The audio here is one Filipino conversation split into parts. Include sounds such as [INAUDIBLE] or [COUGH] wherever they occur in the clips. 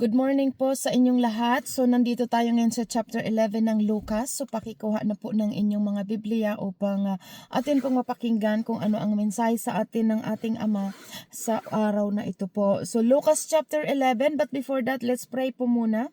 Good morning po sa inyong lahat. So nandito tayo ngayon sa chapter 11 ng Lucas. So pakikuha na po ng inyong mga Biblia upang uh, atin pong mapakinggan kung ano ang mensahe sa atin ng ating Ama sa araw na ito po. So Lucas chapter 11 but before that let's pray po muna.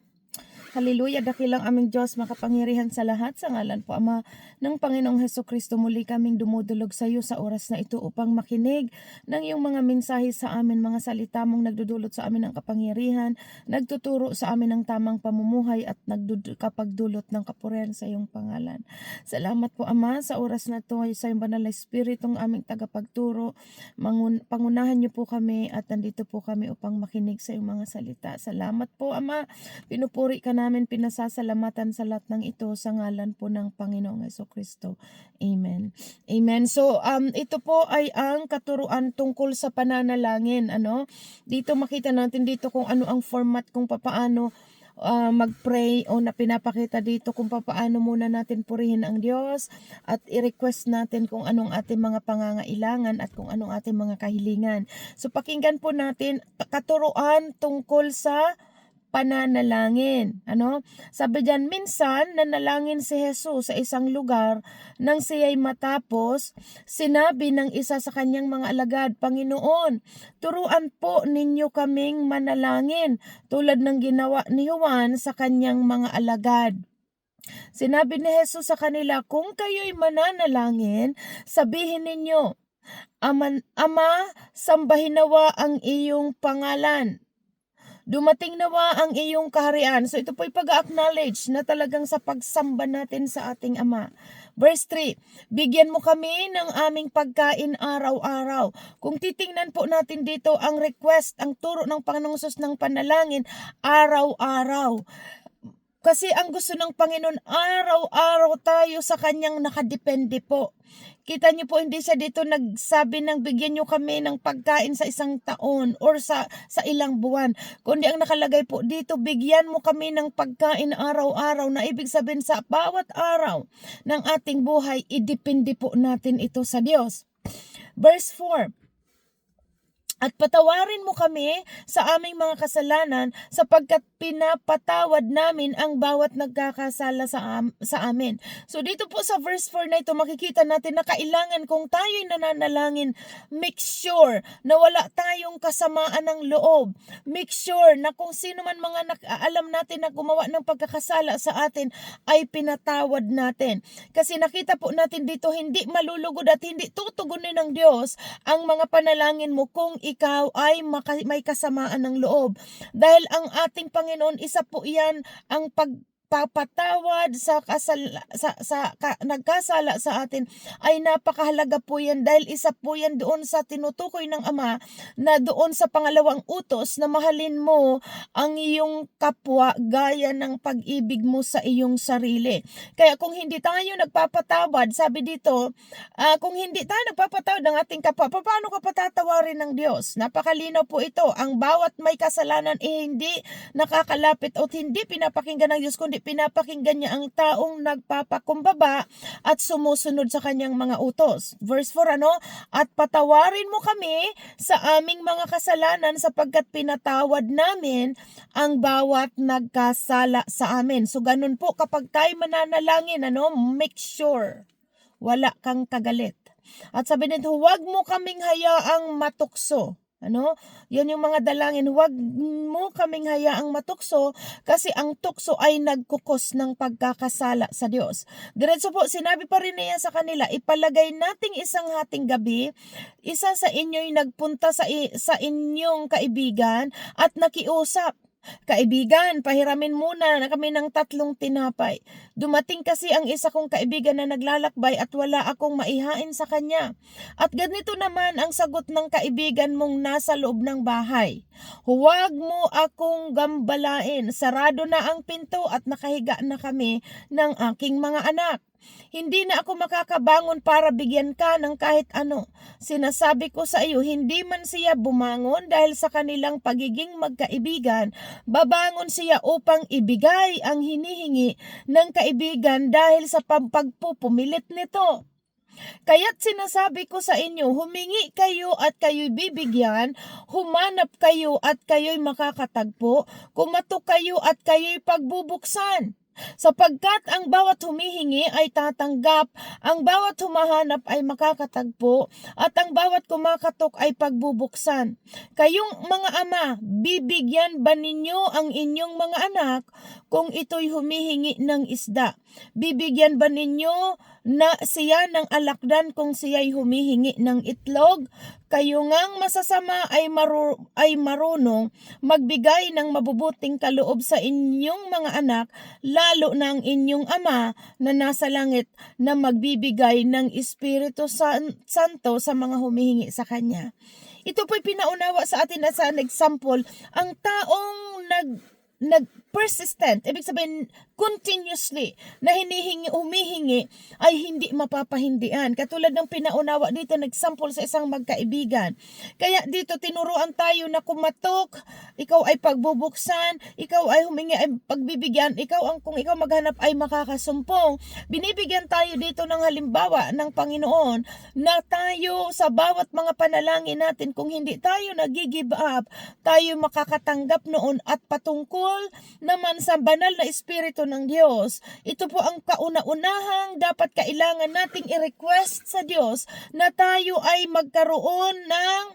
Hallelujah, dakilang aming Diyos, makapangyarihan sa lahat, sa ngalan po, Ama, ng Panginoong Heso Kristo, muli kaming dumudulog sa iyo sa oras na ito upang makinig ng iyong mga mensahe sa amin, mga salita mong nagdudulot sa amin ng kapangyarihan, nagtuturo sa amin ng tamang pamumuhay at nagkapagdulot ng kapurihan sa iyong pangalan. Salamat po, Ama, sa oras na ito ay sa iyong banal na Espiritong aming tagapagturo. Mangun- pangunahan niyo po kami at nandito po kami upang makinig sa iyong mga salita. Salamat po, Ama. Pinupuri ka namin, pinasasalamatan sa lahat ng ito sa ngalan po ng Panginoong Yeso Kristo. Amen. Amen. So, um, ito po ay ang katuruan tungkol sa pananalangin. Ano? Dito makita natin dito kung ano ang format kung papaano uh, mag-pray o na pinapakita dito kung papaano muna natin purihin ang Diyos at i-request natin kung anong ating mga pangangailangan at kung anong ating mga kahilingan. So pakinggan po natin katuruan tungkol sa pananalangin. Ano? Sabi diyan, minsan nanalangin si Jesus sa isang lugar nang siya'y matapos, sinabi ng isa sa kanyang mga alagad, Panginoon, turuan po ninyo kaming manalangin tulad ng ginawa ni Juan sa kanyang mga alagad. Sinabi ni Jesus sa kanila, kung kayo'y mananalangin, sabihin ninyo, Ama, Ama, sambahin nawa ang iyong pangalan Dumating nawa ang iyong kaharian. So ito po'y pag-acknowledge na talagang sa pagsamba natin sa ating Ama. Verse 3, bigyan mo kami ng aming pagkain araw-araw. Kung titingnan po natin dito ang request, ang turo ng Panginoong Sus ng panalangin, araw-araw. Kasi ang gusto ng Panginoon, araw-araw tayo sa Kanyang nakadepende po. Kita niyo po, hindi siya dito nagsabi ng bigyan niyo kami ng pagkain sa isang taon or sa, sa ilang buwan. Kundi ang nakalagay po dito, bigyan mo kami ng pagkain araw-araw na ibig sabihin sa bawat araw ng ating buhay, idepende po natin ito sa Diyos. Verse 4, at patawarin mo kami sa aming mga kasalanan sapagkat pinapatawad namin ang bawat nagkakasala sa, am- sa amin. So dito po sa verse 4 na ito makikita natin na kailangan kung tayo'y nananalangin, make sure na wala tayong kasamaan ng loob. Make sure na kung sino man mga nak- alam natin na gumawa ng pagkakasala sa atin ay pinatawad natin. Kasi nakita po natin dito hindi malulugod at hindi tutugunin ng Diyos ang mga panalangin mo kung ikaw ay may kasamaan ng loob. Dahil ang ating Panginoon, isa po yan ang pag papatawad sa kasal sa, sa ka, nagkasala sa atin ay napakahalaga po yan dahil isa po yan doon sa tinutukoy ng Ama na doon sa pangalawang utos na mahalin mo ang iyong kapwa gaya ng pag-ibig mo sa iyong sarili. Kaya kung hindi tayo nagpapatawad, sabi dito, uh, kung hindi tayo nagpapatawad ng ating kapwa, paano ka patatawarin ng Diyos? Napakalinaw po ito. Ang bawat may kasalanan eh hindi nakakalapit o hindi pinapakinggan ng Diyos kundi pinapakinggan niya ang taong nagpapakumbaba at sumusunod sa kanyang mga utos. Verse 4 ano? At patawarin mo kami sa aming mga kasalanan sapagkat pinatawad namin ang bawat nagkasala sa amin. So ganun po kapag tayo mananalangin ano, make sure wala kang kagalit. At sabi nito, huwag mo kaming hayaang matukso. Ano? Yan yung mga dalangin. Huwag mo kaming hayaang matukso kasi ang tukso ay nagkukos ng pagkakasala sa Diyos. Diretso po, sinabi pa rin niya sa kanila, ipalagay nating isang hating gabi, isa sa inyo'y nagpunta sa, sa inyong kaibigan at nakiusap Kaibigan, pahiramin muna na kami ng tatlong tinapay. Dumating kasi ang isa kong kaibigan na naglalakbay at wala akong maihain sa kanya. At ganito naman ang sagot ng kaibigan mong nasa loob ng bahay. Huwag mo akong gambalain. Sarado na ang pinto at nakahiga na kami ng aking mga anak. Hindi na ako makakabangon para bigyan ka ng kahit ano. Sinasabi ko sa iyo, hindi man siya bumangon dahil sa kanilang pagiging magkaibigan, babangon siya upang ibigay ang hinihingi ng kaibigan dahil sa pagpupumilit nito. Kaya't sinasabi ko sa inyo, humingi kayo at kayo'y bibigyan, humanap kayo at kayo'y makakatagpo, kumatok kayo at kayo'y pagbubuksan. Sapagkat ang bawat humihingi ay tatanggap, ang bawat humahanap ay makakatagpo, at ang bawat kumakatok ay pagbubuksan. Kayong mga ama, bibigyan ba ninyo ang inyong mga anak kung ito'y humihingi ng isda? Bibigyan ba ninyo na siya ng alakdan kung siya'y humihingi ng itlog? Kayo ngang masasama ay, maru- ay marunong magbigay ng mabubuting kaloob sa inyong mga anak, lalo na inyong ama na nasa langit na magbibigay ng Espiritu San- Santo sa mga humihingi sa Kanya. Ito po'y pinaunawa sa atin at sa example, ang taong nag nag persistent, ibig sabihin continuously na hinihingi, humihingi ay hindi mapapahindian. Katulad ng pinaunawa dito, nagsample sa isang magkaibigan. Kaya dito tinuruan tayo na kumatok, ikaw ay pagbubuksan, ikaw ay humingi ay pagbibigyan, ikaw ang kung ikaw maghanap ay makakasumpong. Binibigyan tayo dito ng halimbawa ng Panginoon na tayo sa bawat mga panalangin natin kung hindi tayo nagigive up, tayo makakatanggap noon at patungkol naman sa banal na espiritu ng Diyos. Ito po ang kauna-unahang dapat kailangan nating i-request sa Diyos na tayo ay magkaroon ng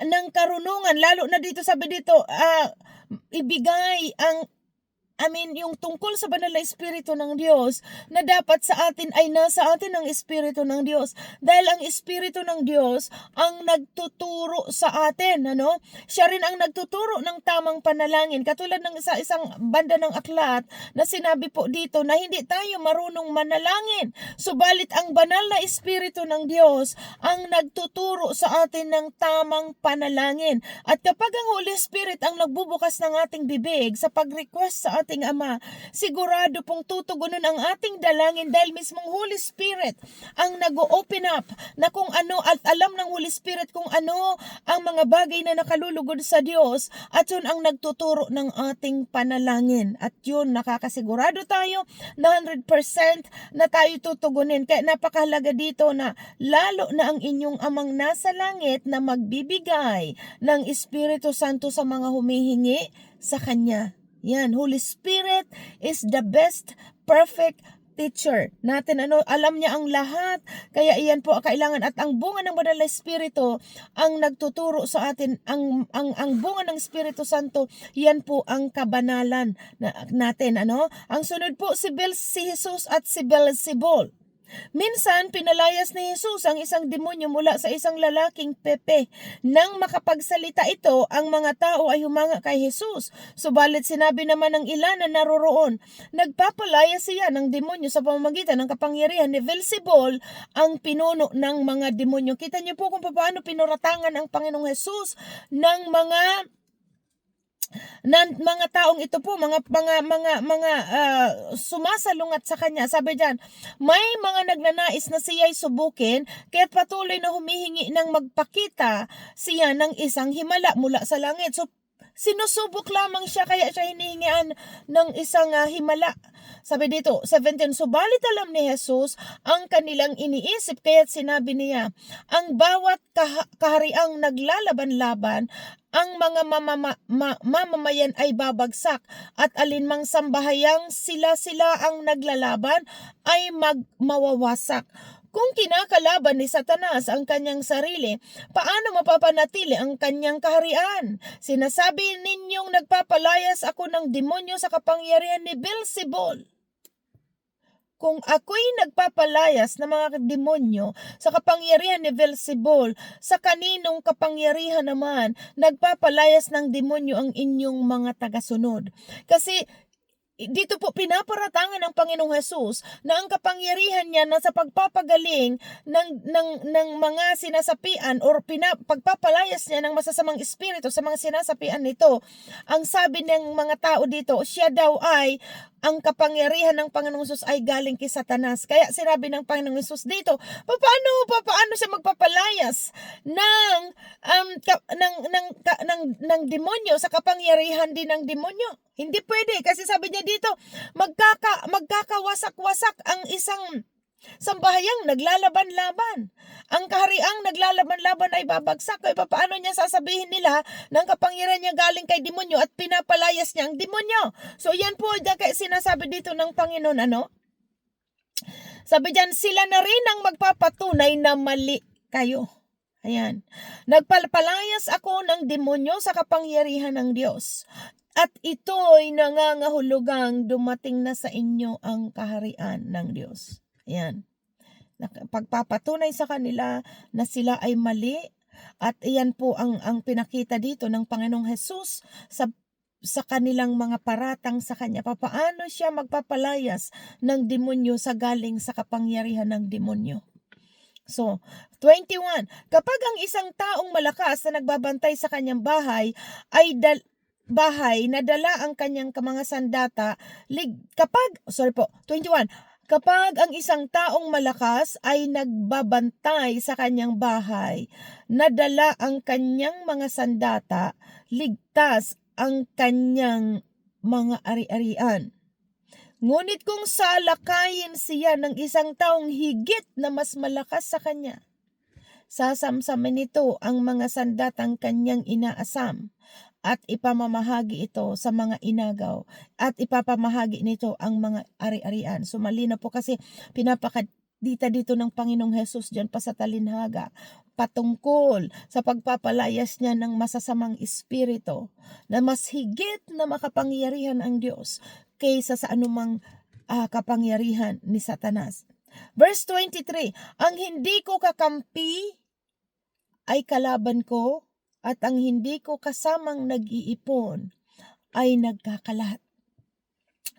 ng karunungan lalo na dito sabi dito ah, ibigay ang I mean, yung tungkol sa banal na Espiritu ng Diyos, na dapat sa atin ay nasa atin ang Espiritu ng Diyos. Dahil ang Espiritu ng Diyos ang nagtuturo sa atin, ano? Siya rin ang nagtuturo ng tamang panalangin. Katulad ng isa isang banda ng aklat na sinabi po dito na hindi tayo marunong manalangin. Subalit ang banal na Espiritu ng Diyos ang nagtuturo sa atin ng tamang panalangin. At kapag ang Holy Spirit ang nagbubukas ng ating bibig sa pag-request sa ating Ama, sigurado pong tutugunan ang ating dalangin dahil mismong Holy Spirit ang nag-open up na kung ano at alam ng Holy Spirit kung ano ang mga bagay na nakalulugod sa Diyos at yun ang nagtuturo ng ating panalangin. At yun, nakakasigurado tayo na 100% na tayo tutugunin. Kaya napakahalaga dito na lalo na ang inyong amang nasa langit na magbibigay ng Espiritu Santo sa mga humihingi sa Kanya. Yan, Holy Spirit is the best, perfect teacher. Natin ano alam niya ang lahat. Kaya iyan po ang kailangan. At ang bunga ng banal na espiritu ang nagtuturo sa atin. Ang ang ang bunga ng Espiritu Santo yan po ang kabanalan na, natin ano? Ang sunod po si Bel si Jesus at si Beelzebul Minsan, pinalayas ni Jesus ang isang demonyo mula sa isang lalaking pepe. Nang makapagsalita ito, ang mga tao ay humanga kay Jesus. Subalit sinabi naman ng ilan na naroroon, nagpapalayas siya ng demonyo sa pamamagitan ng kapangyarihan ni Beelzebul, ang pinuno ng mga demonyo. Kita niyo po kung paano pinuratangan ang Panginoong Jesus ng mga ng mga taong ito po mga mga mga mga uh, sumasalungat sa kanya. Sabi diyan may mga nagnanais na siya'y subukin kaya't patuloy na humihingi ng magpakita siya ng isang himala mula sa langit. So sinusubok lamang siya kaya siya hinihingian ng isang uh, himala sabi dito, 17, Subalit alam ni Jesus ang kanilang iniisip, kaya't sinabi niya, ang bawat kah- kahariang naglalaban-laban, ang mga mamama, ma, mamamayan ay babagsak at alinmang sambahayang sila-sila ang naglalaban ay magmawawasak. Kung kinakalaban ni Satanas ang kanyang sarili, paano mapapanatili ang kanyang kaharian? Sinasabi ninyong nagpapalayas ako ng demonyo sa kapangyarihan ni Beelzebul. Kung ako'y nagpapalayas ng mga demonyo sa kapangyarihan ni Beelzebul, sa kaninong kapangyarihan naman nagpapalayas ng demonyo ang inyong mga tagasunod? Kasi dito po pinaparatangan ng Panginoong Hesus na ang kapangyarihan niya na sa pagpapagaling ng, ng, ng mga sinasapian or pina, pagpapalayas niya ng masasamang espiritu sa mga sinasapian nito. Ang sabi ng mga tao dito, siya daw ay ang kapangyarihan ng Panginoong Hesus ay galing kay Satanas. Kaya sinabi ng Panginoong Hesus dito, paano, paano siya magpapalayas ng, um, ka, ng, ng, ka, ng, ng demonyo sa kapangyarihan din ng demonyo? Hindi pwede kasi sabi niya dito, magkaka, magkakawasak-wasak ang isang Sambahayang naglalaban-laban. Ang kahariang naglalaban-laban ay babagsak. Kaya paano niya sasabihin nila ng kapangyarihan niya galing kay demonyo at pinapalayas niya ang demonyo? So yan po, kaya sinasabi dito ng Panginoon, ano? Sabi diyan, sila na rin ang magpapatunay na mali kayo. Ayan. Nagpapalayas ako ng demonyo sa kapangyarihan ng Diyos. At ito'y nangangahulugang dumating na sa inyo ang kaharian ng Diyos. Ayan. Pagpapatunay sa kanila na sila ay mali at iyan po ang ang pinakita dito ng Panginoong Hesus sa sa kanilang mga paratang sa kanya. Papaano siya magpapalayas ng demonyo sa galing sa kapangyarihan ng demonyo? So, 21. Kapag ang isang taong malakas na nagbabantay sa kanyang bahay ay dal bahay na dala ang kanyang mga sandata, lig kapag sorry po, 21. Kapag ang isang taong malakas ay nagbabantay sa kanyang bahay, nadala ang kanyang mga sandata, ligtas ang kanyang mga ari-arian. Ngunit kung salakayin siya ng isang taong higit na mas malakas sa kanya, sasamsamin nito ang mga sandatang kanyang inaasam at ipamamahagi ito sa mga inagaw at ipapamahagi nito ang mga ari-arian. So malino po kasi pinapakadita dito ng Panginoong Hesus dyan pa sa talinhaga patungkol sa pagpapalayas niya ng masasamang espiritu na mas higit na makapangyarihan ang Diyos kaysa sa anumang ah, kapangyarihan ni Satanas. Verse 23, Ang hindi ko kakampi ay kalaban ko at ang hindi ko kasamang nag-iipon ay nagkakalat.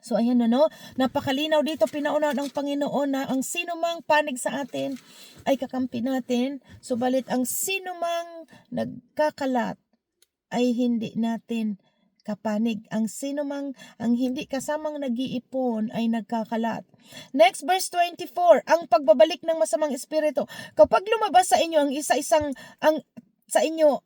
So ayan na no, napakalinaw dito pinauna ng Panginoon na ang sino mang panig sa atin ay kakampi natin, subalit ang sino mang nagkakalat ay hindi natin kapanig. Ang sino mang ang hindi kasamang nag-iipon ay nagkakalat. Next verse 24, ang pagbabalik ng masamang espiritu. Kapag lumabas sa inyo ang isa-isang ang sa inyo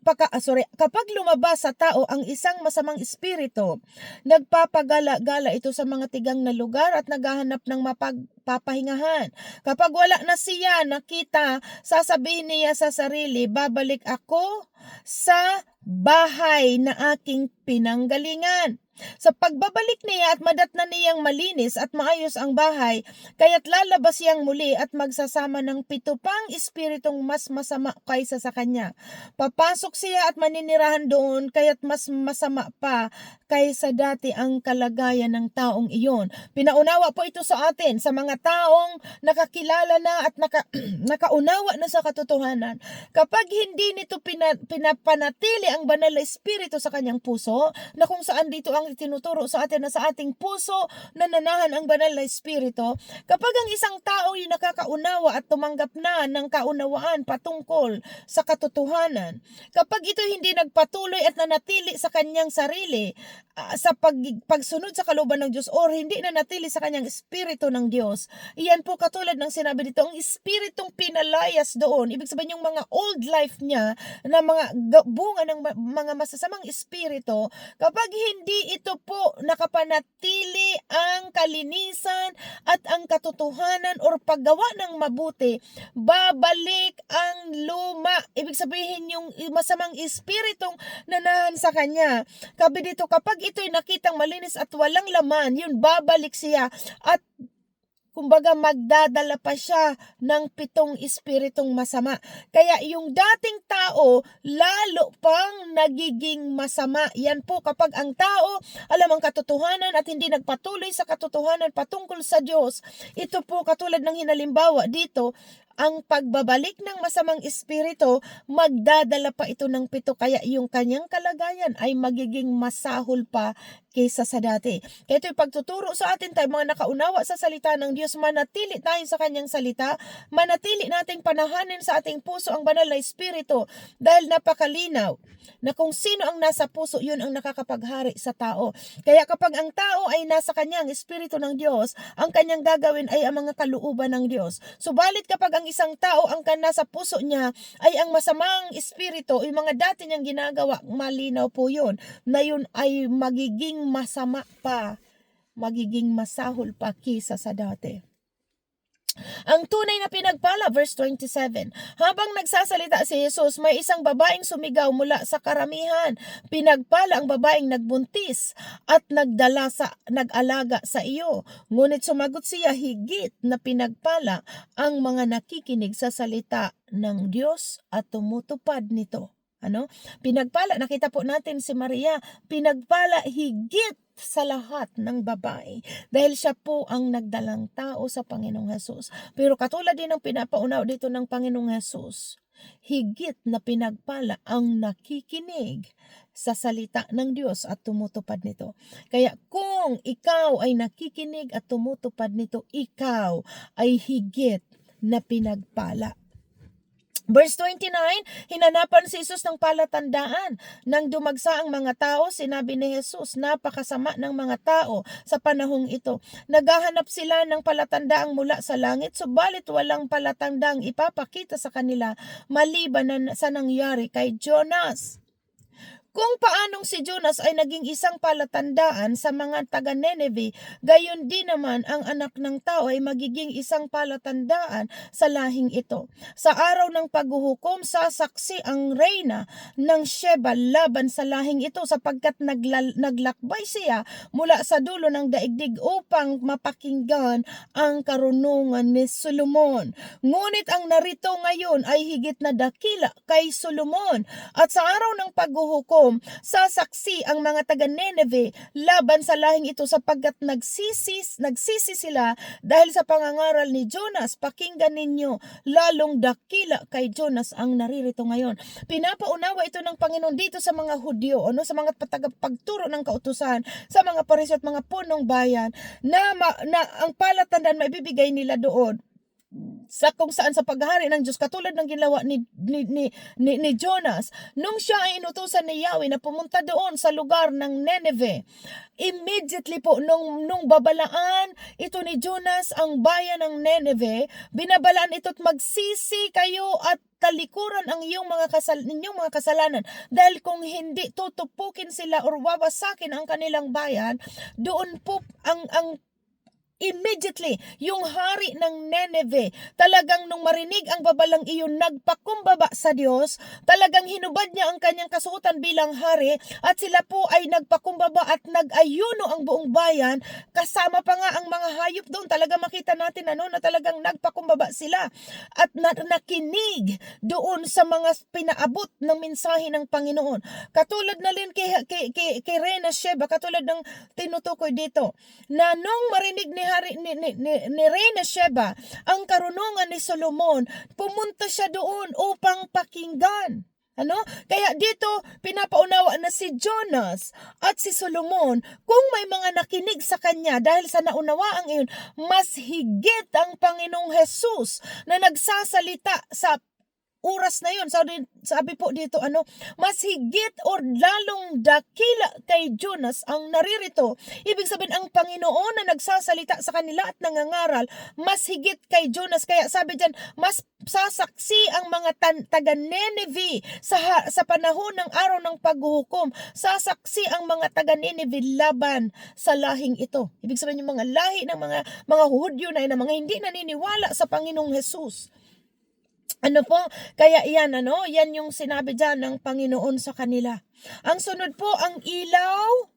pagka, ah, sorry, kapag lumabas sa tao ang isang masamang espiritu, nagpapagala-gala ito sa mga tigang na lugar at naghahanap ng mapagpapahingahan. Kapag wala na siya nakita, sasabihin niya sa sarili, babalik ako sa bahay na aking pinanggalingan. Sa pagbabalik niya at madatna niyang malinis at maayos ang bahay, kaya't lalabas siyang muli at magsasama ng pito pang espiritong mas masama kaysa sa kanya. Papasok siya at maninirahan doon, kaya't mas masama pa kaysa dati ang kalagayan ng taong iyon. Pinaunawa po ito sa atin, sa mga taong nakakilala na at naka, [CLEARS THROAT] nakaunawa na sa katotohanan. Kapag hindi nito pina, pinapanatili ang banal na espiritu sa kanyang puso, na kung saan dito ang tinuturo sa atin na sa ating puso nananahan ang banal na espiritu, kapag ang isang tao ay nakakaunawa at tumanggap na ng kaunawaan patungkol sa katotohanan, kapag ito hindi nagpatuloy at nanatili sa kanyang sarili, ah, sa pag, pagsunod sa kalooban ng Diyos or hindi na natili sa kanyang espiritu ng Diyos. Iyan po katulad ng sinabi dito, ang espiritong pinalayas doon, ibig sabihin yung mga old life niya na mga ga- bunga ng mga masasamang espiritu, kapag hindi ito po nakapanatili ang kalinisan at ang katotohanan or paggawa ng mabuti, babalik ang luma. Ibig sabihin yung masamang espiritong nanahan sa kanya. Kabi dito, kapag ito'y nakitang malinis at walang laman, yun babalik siya at kumbaga magdadala pa siya ng pitong espiritong masama. Kaya yung dating tao, lalo pang nagiging masama. Yan po kapag ang tao alam ang katotohanan at hindi nagpatuloy sa katotohanan patungkol sa Diyos. Ito po katulad ng hinalimbawa dito, ang pagbabalik ng masamang espiritu, magdadala pa ito ng pito kaya yung kanyang kalagayan ay magiging masahol pa kaysa sa dati. Ito'y pagtuturo sa atin tayo mga nakaunawa sa salita ng Diyos, manatili tayo sa kanyang salita, manatili nating panahanin sa ating puso ang banal na espiritu dahil napakalinaw na kung sino ang nasa puso, yun ang nakakapaghari sa tao. Kaya kapag ang tao ay nasa kanyang espiritu ng Diyos, ang kanyang gagawin ay ang mga kalooban ng Diyos. Subalit kapag ang isang tao ang nasa puso niya ay ang masamang espiritu, yung mga dati niyang ginagawa, malinaw po yun, na yun ay masama pa, magiging masahol pa kisa sa dati. Ang tunay na pinagpala, verse 27. Habang nagsasalita si Jesus, may isang babaeng sumigaw mula sa karamihan. Pinagpala ang babaeng nagbuntis at nagdala sa, nag-alaga sa iyo. Ngunit sumagot siya, higit na pinagpala ang mga nakikinig sa salita ng Diyos at tumutupad nito. Ano? Pinagpala, nakita po natin si Maria, pinagpala higit sa lahat ng babae dahil siya po ang nagdalang tao sa Panginoong Hesus. Pero katulad din ng pinapaunaw dito ng Panginoong Hesus, higit na pinagpala ang nakikinig sa salita ng Diyos at tumutupad nito. Kaya kung ikaw ay nakikinig at tumutupad nito, ikaw ay higit na pinagpala. Verse 29, hinanapan si Jesus ng palatandaan. Nang dumagsa ang mga tao, sinabi ni Jesus, napakasama ng mga tao sa panahong ito. Naghahanap sila ng palatandaang mula sa langit, subalit walang palatandang ipapakita sa kanila maliban na sa nangyari kay Jonas. Kung paanong si Jonas ay naging isang palatandaan sa mga taga Nineveh, gayon din naman ang anak ng tao ay magiging isang palatandaan sa lahing ito. Sa araw ng paghuhukom, sasaksi ang reyna ng Sheba laban sa lahing ito sapagkat naglal- naglakbay siya mula sa dulo ng daigdig upang mapakinggan ang karunungan ni Solomon. Ngunit ang narito ngayon ay higit na dakila kay Solomon at sa araw ng paghuhukom, hukom, sasaksi ang mga taga Nineveh laban sa lahing ito sapagkat nagsisis, nagsisi sila dahil sa pangangaral ni Jonas. Pakinggan ninyo, lalong dakila kay Jonas ang naririto ngayon. Pinapaunawa ito ng Panginoon dito sa mga Hudyo, ano, sa mga pagturo ng kautusan, sa mga parisyo at mga punong bayan, na, ma, na ang palatandaan maibibigay nila doon sa kung saan sa paghahari ng Diyos katulad ng ginawa ni, ni, ni, ni, ni Jonas. Nung siya ay inutusan ni Yahweh na pumunta doon sa lugar ng Nineveh immediately po nung, nung babalaan ito ni Jonas ang bayan ng Nineveh binabalaan ito't magsisi kayo at talikuran ang iyong mga kasal ninyong mga kasalanan. Dahil kung hindi tutupukin sila or wawasakin ang kanilang bayan doon po ang ang immediately yung hari ng Nineveh talagang nung marinig ang babalang iyon nagpakumbaba sa Diyos talagang hinubad niya ang kanyang kasuotan bilang hari at sila po ay nagpakumbaba at nagayuno ang buong bayan. Kasama pa nga ang mga hayop doon talaga makita natin ano na talagang nagpakumbaba sila at na, nakinig doon sa mga pinaabot ng mensahe ng Panginoon. Katulad na rin kay, kay, kay, kay Rena Sheba katulad ng tinutukoy dito na nung marinig ni hari ni, ni, ni, ni Reyna Sheba, ang karunungan ni Solomon, pumunta siya doon upang pakinggan. Ano? Kaya dito, pinapaunawa na si Jonas at si Solomon, kung may mga nakinig sa kanya dahil sa naunawaang iyon, mas higit ang Panginoong Jesus na nagsasalita sa oras na yun, sabi, sabi po dito, ano, mas higit or lalong dakila kay Jonas ang naririto. Ibig sabihin, ang Panginoon na nagsasalita sa kanila at nangangaral, mas higit kay Jonas. Kaya sabi dyan, mas sasaksi ang mga tan- taga Nineveh sa, sa panahon ng araw ng paghuhukom. Sasaksi ang mga taga Nineveh laban sa lahing ito. Ibig sabihin, yung mga lahi ng mga, mga Hudyo na yun, mga hindi naniniwala sa Panginoong Jesus. Ano po? Kaya yan, ano? Yan yung sinabi dyan ng Panginoon sa kanila. Ang sunod po, ang ilaw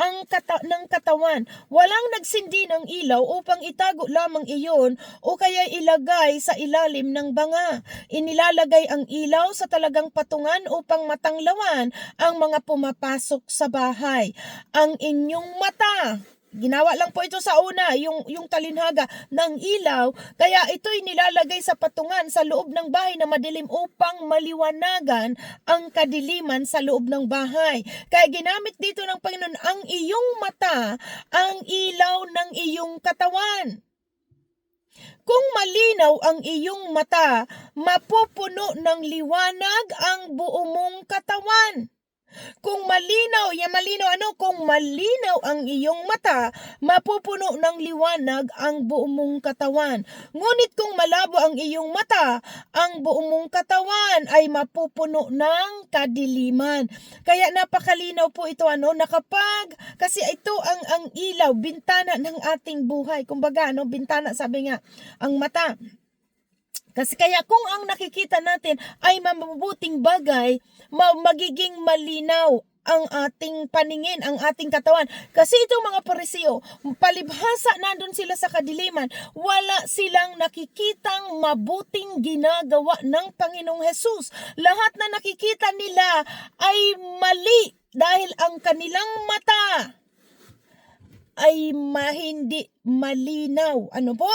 ang kata ng katawan. Walang nagsindi ng ilaw upang itago lamang iyon o kaya ilagay sa ilalim ng banga. Inilalagay ang ilaw sa talagang patungan upang matanglawan ang mga pumapasok sa bahay. Ang inyong mata Ginawa lang po ito sa una, yung, yung talinhaga ng ilaw, kaya ito'y nilalagay sa patungan sa loob ng bahay na madilim upang maliwanagan ang kadiliman sa loob ng bahay. Kaya ginamit dito ng Panginoon ang iyong mata, ang ilaw ng iyong katawan. Kung malinaw ang iyong mata, mapupuno ng liwanag ang buo mong katawan. Kung malinaw, ya malinaw ano, kung malinaw ang iyong mata, mapupuno ng liwanag ang buong mong katawan. Ngunit kung malabo ang iyong mata, ang buong mong katawan ay mapupuno ng kadiliman. Kaya napakalinaw po ito ano, na kapag, kasi ito ang, ang ilaw, bintana ng ating buhay. Kumbaga, ano, bintana, sabi nga, ang mata. Kasi kaya kung ang nakikita natin ay mabubuting bagay, ma- magiging malinaw ang ating paningin, ang ating katawan. Kasi itong mga parisiyo, palibhasa nandun sila sa kadiliman, wala silang nakikitang mabuting ginagawa ng Panginoong Hesus. Lahat na nakikita nila ay mali dahil ang kanilang mata ay mahindi malinaw. Ano po?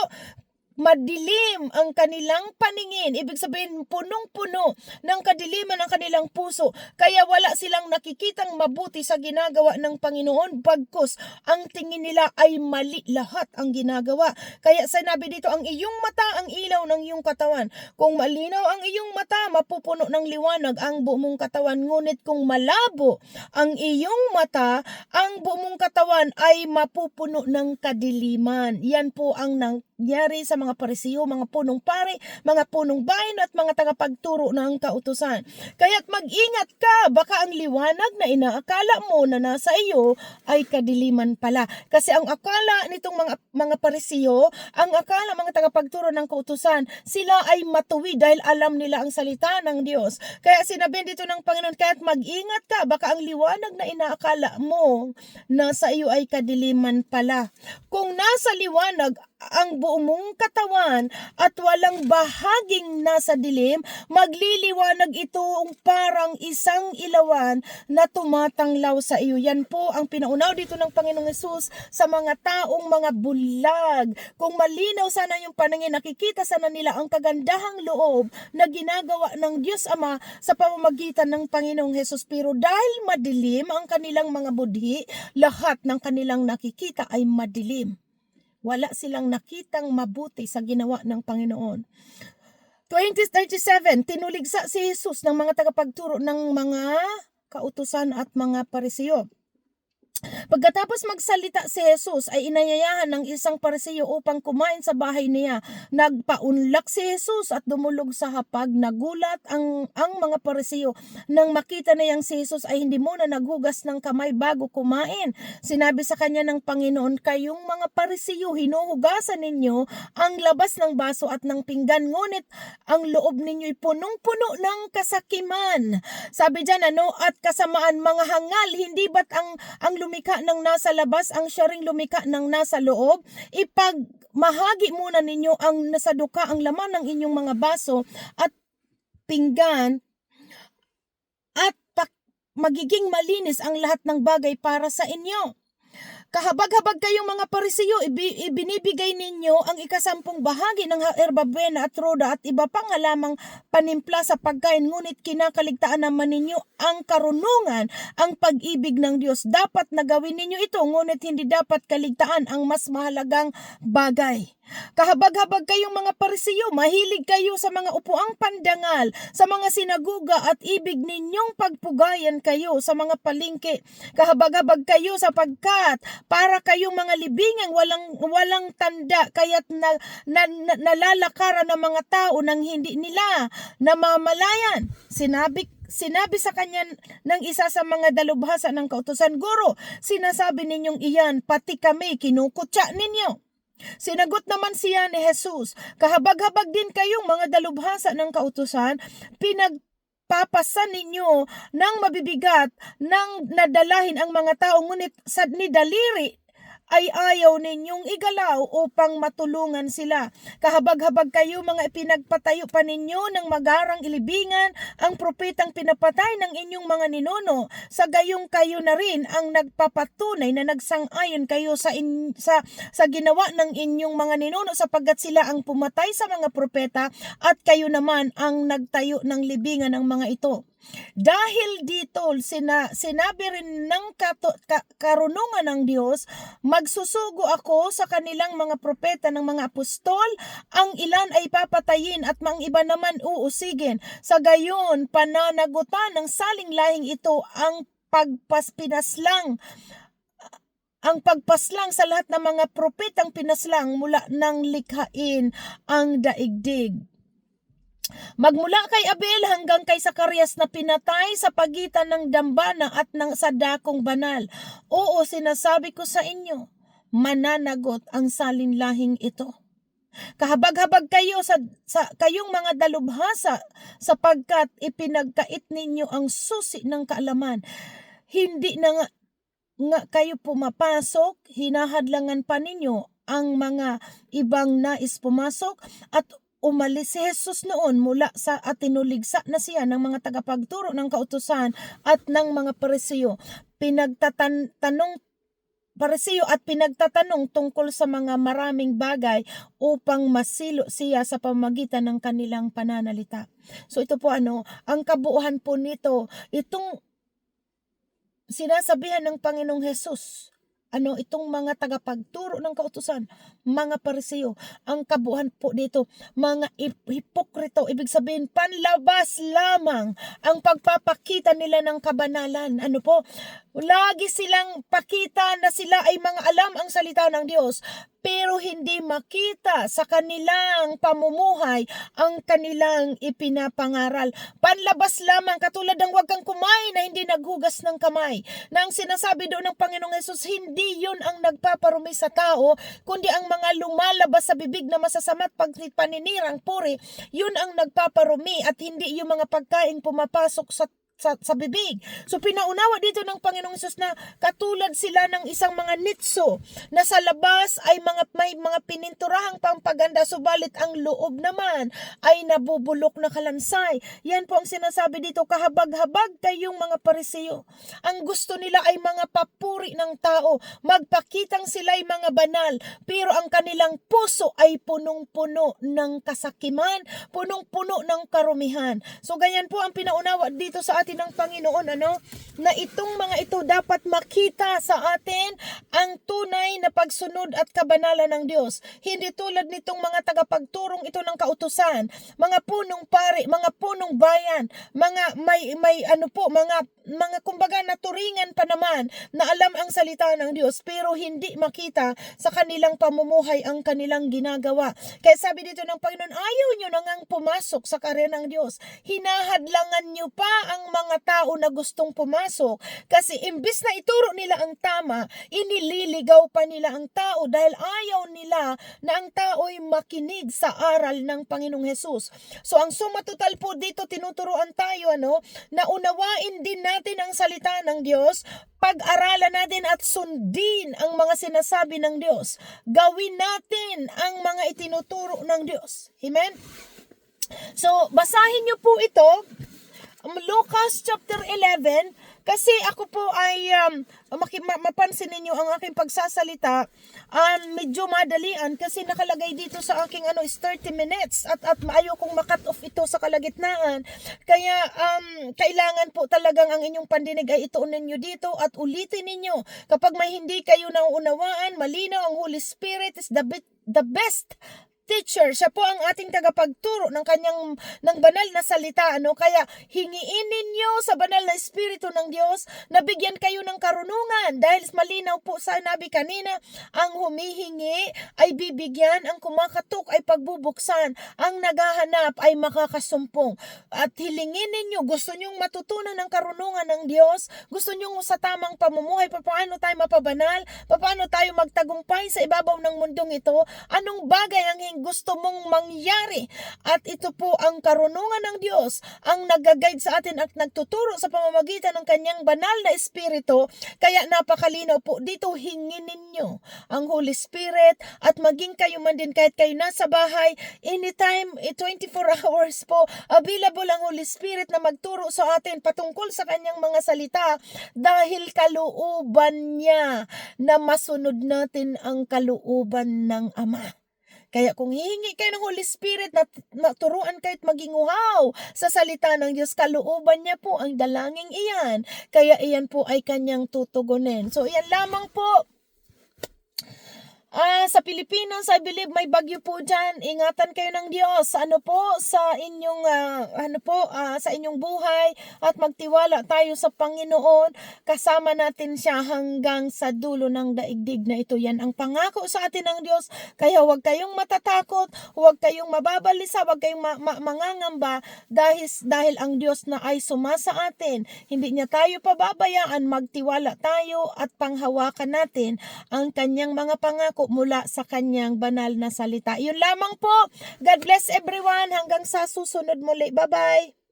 Madilim ang kanilang paningin. Ibig sabihin, punong-puno ng kadiliman ang kanilang puso. Kaya wala silang nakikitang mabuti sa ginagawa ng Panginoon. Bagkus, ang tingin nila ay mali lahat ang ginagawa. Kaya sinabi dito, ang iyong mata ang ilaw ng iyong katawan. Kung malinaw ang iyong mata, mapupuno ng liwanag ang buong katawan. Ngunit kung malabo ang iyong mata, ang buong katawan ay mapupuno ng kadiliman. Yan po ang nangyari sa mga parisiyo, mga punong pare, mga punong bayan at mga tagapagturo ng kautusan. Kaya't mag-ingat ka, baka ang liwanag na inaakala mo na nasa iyo ay kadiliman pala. Kasi ang akala nitong mga mga parisiyo, ang akala mga tagapagturo ng kautusan, sila ay matuwi dahil alam nila ang salita ng Diyos. Kaya sinabi dito ng Panginoon, kaya't mag-ingat ka, baka ang liwanag na inaakala mo nasa iyo ay kadiliman pala. Kung nasa liwanag ang buong mong katawan at walang bahaging nasa dilim, magliliwanag itong parang isang ilawan na tumatanglaw sa iyo. Yan po ang pinaunaw dito ng Panginoong Yesus sa mga taong mga bulag. Kung malinaw sana yung paningin, nakikita sana nila ang kagandahang loob na ginagawa ng Diyos Ama sa pamamagitan ng Panginoong Yesus. Pero dahil madilim ang kanilang mga budhi, lahat ng kanilang nakikita ay madilim. Wala silang nakitang mabuti sa ginawa ng Panginoon. 2037, tinuligsa si Jesus ng mga tagapagturo ng mga kautusan at mga parisiyo. Pagkatapos magsalita si Jesus ay inayayahan ng isang parisiyo upang kumain sa bahay niya. Nagpaunlak si Jesus at dumulog sa hapag. Nagulat ang, ang mga parisiyo nang makita na yang si Jesus ay hindi muna naghugas ng kamay bago kumain. Sinabi sa kanya ng Panginoon, kayong mga parisiyo, hinuhugasan ninyo ang labas ng baso at ng pinggan, ngunit ang loob ninyo'y punong-puno ng kasakiman. Sabi dyan, ano, at kasamaan mga hangal, hindi ba't ang, ang lumika ng nasa labas ang siya ring lumika ng nasa loob? Ipag mahagi muna ninyo ang nasa duka ang laman ng inyong mga baso at pinggan at magiging malinis ang lahat ng bagay para sa inyo. Kahabag-habag kayong mga parisiyo, ibi- ibinibigay ninyo ang ikasampung bahagi ng herba buena at roda at iba pang halamang panimpla sa pagkain, ngunit kinakaligtaan naman ninyo ang karunungan, ang pag-ibig ng Diyos. Dapat na gawin ninyo ito, ngunit hindi dapat kaligtaan ang mas mahalagang bagay. Kahabag-habag kayong mga parisiyo, mahilig kayo sa mga upuang pandangal, sa mga sinaguga at ibig ninyong pagpugayan kayo sa mga palingki. Kahabag-habag kayo sapagkat para kayong mga libingang walang walang tanda kaya't na, na, na, nalalakaran ng mga tao nang hindi nila namamalayan. Sinabi Sinabi sa kanya ng isa sa mga dalubhasa ng kautusan, Guro, sinasabi ninyong iyan, pati kami kinukutya ninyo. Sinagot naman siya ni Jesus, kahabag-habag din kayong mga dalubhasa ng kautusan, pinagpapasan ninyo ng mabibigat ng nadalahin ang mga tao, ngunit sa ni daliri ay ayaw ninyong igalaw upang matulungan sila. Kahabag-habag kayo mga ipinagpatayo pa ninyo ng magarang ilibingan ang propetang pinapatay ng inyong mga ninuno. Sa gayong kayo na rin ang nagpapatunay na nagsang-ayon kayo sa, in, sa, sa ginawa ng inyong mga ninuno sapagkat sila ang pumatay sa mga propeta at kayo naman ang nagtayo ng libingan ng mga ito. Dahil dito, sina, sinabi rin ng kato, ka, karunungan ng Diyos, magsusugo ako sa kanilang mga propeta ng mga apostol, ang ilan ay papatayin at mang iba naman uusigin. Sa gayon, pananagutan ng saling lahing ito ang pagpaspinaslang ang pagpaslang sa lahat ng mga propetang pinaslang mula ng likhain ang daigdig. Magmula kay Abel hanggang kay Sakarias na pinatay sa pagitan ng dambana at ng sadakong banal. Oo, sinasabi ko sa inyo, mananagot ang salinlahing ito. Kahabag-habag kayo sa, sa kayong mga dalubhasa sapagkat ipinagkait ninyo ang susi ng kaalaman. Hindi na nga, nga kayo pumapasok, hinahadlangan pa ninyo ang mga ibang nais pumasok at umalis si Jesus noon mula sa at tinuligsa na siya ng mga tagapagturo ng kautusan at ng mga parisiyo. Pinagtatanong parisiyo at pinagtatanong tungkol sa mga maraming bagay upang masilo siya sa pamagitan ng kanilang pananalita. So ito po ano, ang kabuuhan po nito, itong sinasabihan ng Panginoong Hesus, ano itong mga tagapagturo ng kautusan, mga parisiyo, ang kabuhan po dito, mga hip- hipokrito, ibig sabihin panlabas lamang ang pagpapakita nila ng kabanalan. Ano po? Lagi silang pakita na sila ay mga alam ang salita ng Diyos, pero hindi makita sa kanilang pamumuhay ang kanilang ipinapangaral. Panlabas lamang katulad ng wag kang kumain na hindi naghugas ng kamay. Na ang sinasabi doon ng Panginoong Yesus, hindi yun ang nagpaparumi sa tao, kundi ang mga lumalabas sa bibig na masasama't pag paninirang puri, yun ang nagpaparumi at hindi yung mga pagkain pumapasok sa sa, sa bibig. So pinaunawa dito ng Panginoong Isus na katulad sila ng isang mga nitso na sa labas ay mga may mga pininturahang pampaganda subalit ang loob naman ay nabubulok na kalansay. Yan po ang sinasabi dito kahabag-habag kayong mga parisiyo. Ang gusto nila ay mga papuri ng tao, magpakitang sila ay mga banal, pero ang kanilang puso ay punong-puno ng kasakiman, punong-puno ng karumihan. So ganyan po ang pinaunawa dito sa atin ng Panginoon ano na itong mga ito dapat makita sa atin ang tunay na pagsunod at kabanalan ng Diyos. Hindi tulad nitong mga tagapagturong ito ng kautusan, mga punong pari, mga punong bayan, mga may may ano po, mga mga kumbaga naturingan pa naman na alam ang salita ng Diyos pero hindi makita sa kanilang pamumuhay ang kanilang ginagawa. Kaya sabi dito ng Panginoon, ayaw nyo na ngang pumasok sa karya ng Diyos. Hinahadlangan nyo pa ang mga tao na gustong pumasok kasi imbis na ituro nila ang tama, inililigaw pa nila ang tao dahil ayaw nila na ang tao'y makinig sa aral ng Panginoong Hesus. So ang sumatotal po dito tinuturuan tayo ano, na unawain din natin ang salita ng Diyos, pag-aralan natin at sundin ang mga sinasabi ng Diyos. Gawin natin ang mga itinuturo ng Diyos. Amen? So, basahin niyo po ito Lucas chapter 11 kasi ako po ay um, mapansin ninyo ang aking pagsasalita. Um, medyo madalian kasi nakalagay dito sa aking ano is 30 minutes at at maayo kong makat off ito sa kalagitnaan. Kaya um, kailangan po talagang ang inyong pandinig ay ituunan ninyo dito at ulitin ninyo. Kapag may hindi kayo nauunawaan malinaw ang Holy Spirit is the, the best teacher, siya po ang ating tagapagturo ng kanyang ng banal na salita ano? Kaya hingiin ninyo sa banal na espiritu ng Diyos na bigyan kayo ng karunungan. Dahil malinaw po sa nabi kanina ang humihingi ay bibigyan ang kumakatok ay pagbubuksan ang naghahanap ay makakasumpong. At hilingin ninyo gusto nyong matutunan ng karunungan ng Diyos gusto nyong sa tamang pamumuhay paano tayo mapabanal paano tayo magtagumpay sa ibabaw ng mundong ito anong bagay ang gusto mong mangyari. At ito po ang karunungan ng Diyos ang nag-guide sa atin at nagtuturo sa pamamagitan ng kanyang banal na espiritu. Kaya napakalinaw po dito hingin ninyo ang Holy Spirit at maging kayo man din kahit kayo nasa bahay anytime eh, 24 [LAUGHS] hours po available ang Holy Spirit na magturo sa atin patungkol sa kanyang mga salita dahil kalooban niya na masunod natin ang kalooban ng Ama. Kaya kung hihingi kayo ng Holy Spirit na maturuan kayo at maging uhaw sa salita ng Diyos, kalooban niya po ang dalangin iyan. Kaya iyan po ay kanyang tutugunin. So iyan lamang po. Ah, sa Pilipinas, I believe may bagyo po dyan. Ingatan kayo ng Diyos. Ano po sa inyong ah, ano po ah, sa inyong buhay at magtiwala tayo sa Panginoon. Kasama natin siya hanggang sa dulo ng daigdig na ito. Yan ang pangako sa atin ng Diyos. Kaya huwag kayong matatakot, huwag kayong mababalisa, huwag kayong ma- ma- mangangamba dahil dahil ang Diyos na ay sumasa atin. Hindi niya tayo pababayaan, magtiwala tayo at panghawakan natin ang kanyang mga mula sa kanyang banal na salita. Yun lamang po. God bless everyone. Hanggang sa susunod muli. Bye-bye.